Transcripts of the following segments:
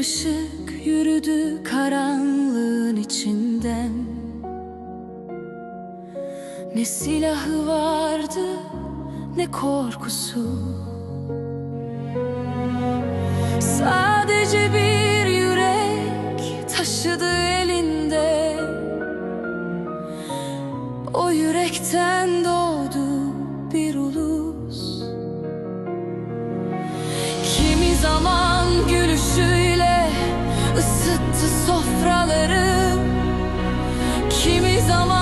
ışık yürüdü karanlığın içinden. Ne silahı vardı ne korkusu. Sadece bir yürek taşıdı elinde. O yürekten doğdu zaman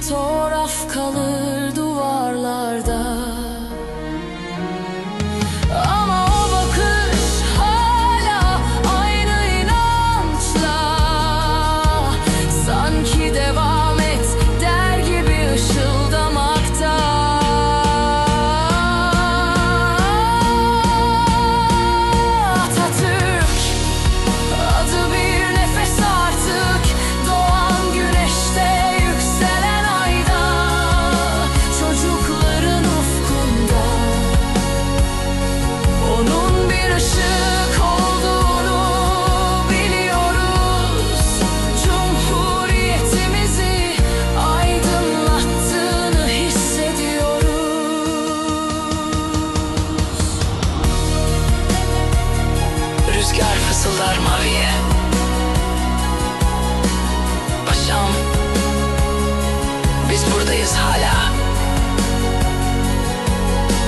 fotoğraf kalır. Rüzgar maviye Paşam Biz buradayız hala.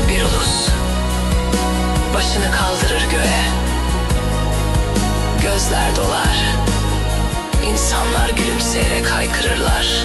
Bir ulus Başını kaldırır göğe. Gözler dolar İnsanlar gülümseyerek haykırırlar.